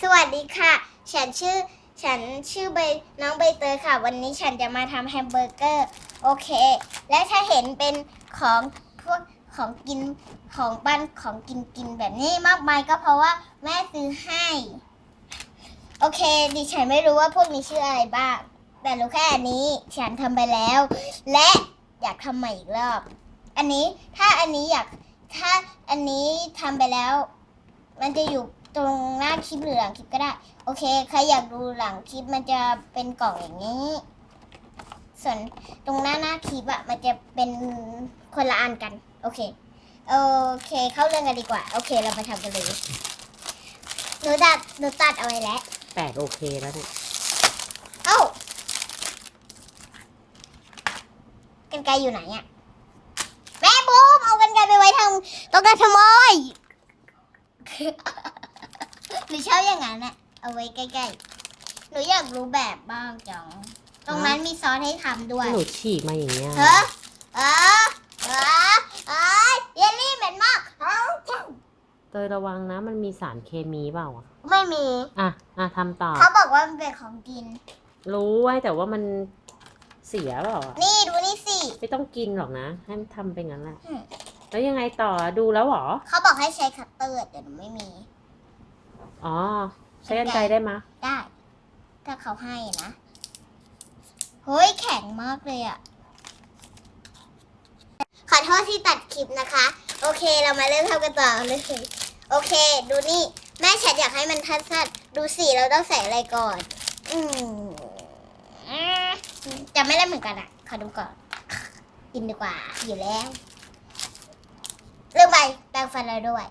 สวัสดีค่ะ ฉันชื่อ ฉันชื่อใบน้องใบเตยค่ะ วันนี้ฉันจะมาทำแฮมเบอร์เกอร์ โอเค และถ้าเห็นเป็นของพวกของกินของปั้นของกินกินแบบนี้มากมายก็เพราะว่าแม่ซื้อให้ โอเค ดิฉันไม่รู้ว่าพวกนี้ชื่ออะไรบ้าง แต่รู้แค่อันนี้ ฉันทำไปแล้ว และอยากทำใหม่อีกรอบ อันนี้ถ้าอันนี้อยากถ้าอันนี้ทำไปแล้ว มันจะอยู่ ตรงหน้าคลิปหรือหลังคลิปก็ได้ โอเค ใครอยากดูหลังคลิปมันจะเป็นกล่องอย่างนี้ ส่วนตรงหน้าหน้าคลิปอะมันจะเป็นคนละอันกัน โอเค โอเค เข้าเรื่องกันดีกว่า โอเค เรามาทำกันเลยหนูตัดหนูตัดเอาไว้แล้ว แปดโอเคแล้วเนี่ยเอ้ากันไกลอยู่ไหนอะแม่บูมเอากันไกลไปไว้ทางตรงนั้นทำไม หนูชอบอย่างนั้นอะเอาไว้ใกล้ๆ หนูอยากรู้แบบบ้างจัง ตรงนั้นมีซอสให้ทำด้วย หนูฉีกมาอย่างเงี้ย เฮ้อเออเออเออเยลลี่เหม็นมากเอ้าจังเตยระวังนะมันมีสารเคมีเปล่าอะไม่มี อะ อะทำต่อ เขาบอกว่ามันเป็นของกิน รู้ไว้แต่ว่ามันเสียเปล่าอะนี่ดูนี่สิ ไม่ต้องกินหรอกนะ ให้มันทำไปงั้นแหละ อืม แล้วยังไงต่อดูแล้วเหรอ เขาบอกให้ใช้คัตเตอร์แต่หนูไม่มี อ๋อ ใช้กันไกรได้มะได้ ถ้าเขาให้นะ เฮ้ยแข็งมากเลยอะขอโทษที่ตัดคลิปนะคะ โอเคเรามาเริ่มทำกันต่อเลย โอเค ดูนี่ แม่ฉันอยากให้มันทัดสัดดูสิเราต้องใส่อะไรก่อน อืมจะไม่ได้เหมือนกันอะขอดูก่อน กินดีกว่า อยู่แล้ว เรื่องไปแปรงฟันแล้วด้วย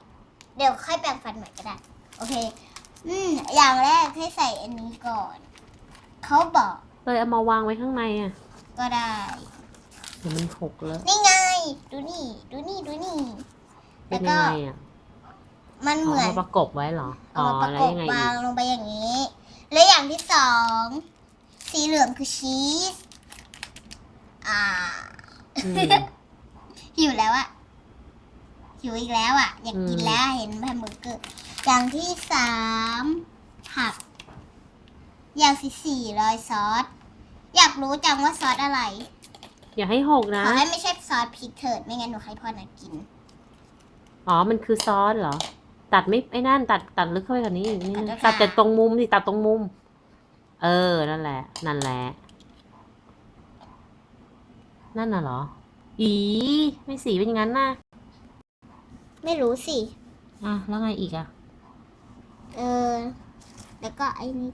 เดี๋ยวค่อยแปรงฟันใหม่ก็ได้ โอเค อืม อย่างแรกให้ใส่อันนี้ก่อน เขาบอกเตยเอามาวางไว้ข้างในอะก็ได้ เดี๋ยวมันหกแล้ว นี่ไง ดูนี่ ดูนี่ ดูนี่ เป็แล้นวยัก็งไงอะมันอ๋เหอมือน มาประกบไว้เหรอเอาอ๋อมาประแล้วกบยังไงวาอีงกลงไปอย่างนี้ และอย่างที่สอง สีเหลืองคือชีส อ่า อืม หิวแล้วอะหิวอีกแล้วอะอยากกินอืม แล้วเห็นแฮมเบอร์เกอร์ อย่างที่สามผัก อย่างที่สี่รอยซอส อยากรู้จังว่าซอสอะไร อย่าให้หกนะ ขอให้ไม่ใช่ซอสพริกเถิด ไม่งั้นหนูให้พ่อนะกิน อ๋อ มันคือซอสเหรอ ตัดไม่ไอ้นั่น ตัดตัดลึกเข้าไปกว่านี้อีกนิดนึงตัดด้วยตัดแต่ค่ะตรงมุมสิตัดตรงมุม เออ นั่นแหละ นั่นแหละ นั่นน่ะเหรอ อีไม่สีเป็นอย่างนั้นนะ ไม่รู้สิ อะ แล้วไงอีกอะ เออ แล้วก็ไอ้นี่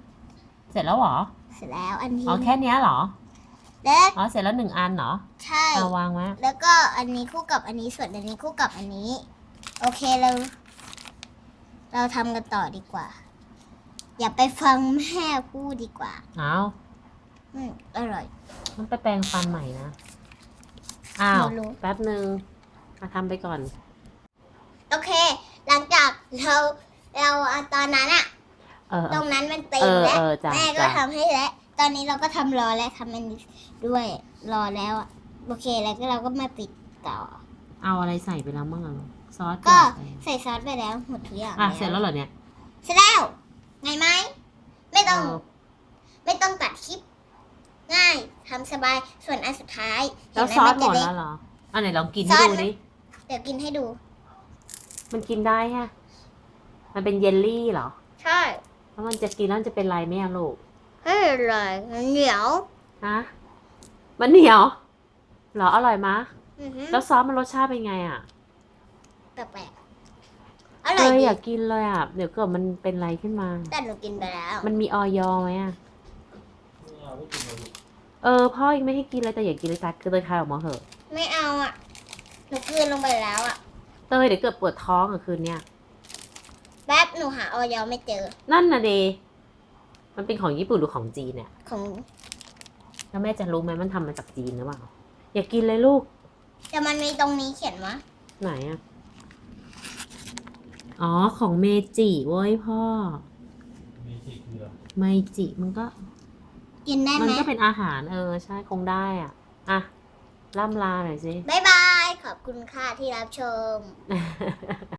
เสร็จแล้วเหรอ เสร็จแล้วอันนี้อ๋อแค่เนี้ยเหรอ และอ๋อเสร็จแล้วหนึ่งอันเหรอใช่ เอาวางไว้แล้วก็อันนี้คู่กับอันนี้ส่วนอันนี้คู่กับอันนี้ โอเคเรา เราทำกันต่อดีกว่า อย่าไปฟังแม่พูดดีกว่า เอาอืมอร่อย มันไปแปรงฟันใหม่นะ อ้าวรู้ แป๊บหนึ่งมาทำไปก่อน โอเค หลังจากเรา เราเอาตอนนั้นอะเออ ตรงนั้นมันเต็เอมอแล้วเออจ้ะแม่ก็จ้ะ ทำให้แล้ว ตอนนี้เราก็ทำรอและทำอันนี้ด้วยรอแล้วอะโอเคแล้วก็เราก็มาปิดต่อ เอาอะไรใส่ไปแล้วมั่งอะซอสก็ใส่ใส่ซอสไปแล้วหมดทุกอย่างอะเสร็จแล้วเหรอเนี่ยเสร็จแล้วไงไหมไม่ต้อง เออไม่ต้องตัดคลิป ง่ายทำสบายส่วนอันสุดท้ายแล้วเนซอสนหมดจะเล็แล้กวเหรออันไหนลองกินซให้อส ดูดิ เดี๋ยวกินให้ดู มันกินได้ฮะ มันเป็นเยลลี่เหรอ ใช่แล้วมันจะกินแล้วมันจะเป็นไรไหมอะลูกเฮ้ยเลยเหนียวฮะ มันเหนียวเหรออร่อยมะ อือหือแล้วซอสมันรสชาติเป็นไงอะแปลกๆอเอร่อยอดีอยากกินเลยอะเดี๋ยวเกิดมันเป็นไรขึ้นมา แต่หนูกินไปแล้วมันมีออยไหมอะเออพ่อยังไม่ให้กินเลยแต่อยากกินเลยจ้ะคือเตยคายออกมาเหอะ ไม่เอาอะหนูกลืนลงไปแล้วอะเตยเดี๋ยวเกิดปวดท้องอะคืนเนี้ย แป๊บหนูหาออยอไม่เจอ นั่นน่ะเดมันเป็นของญี่ปุ่นหรือของจีนเนี่ยของแล้วแม่จะรู้ไหมมันทำมาจากจีนหรือเปล่า อย่ากินเลยลูก แต่มันมีตรงนี้เขียนว่าไหนอะอ๋อของเมจิเว้ยพ่อ มีที่เกลือเมจิมันก็ กินได้มัไหมก็เป็นอาหารเออ ใช่คงได้อะ อะล่ำลาหน่อยสิบายบาย ขอบคุณค่ะที่รับชม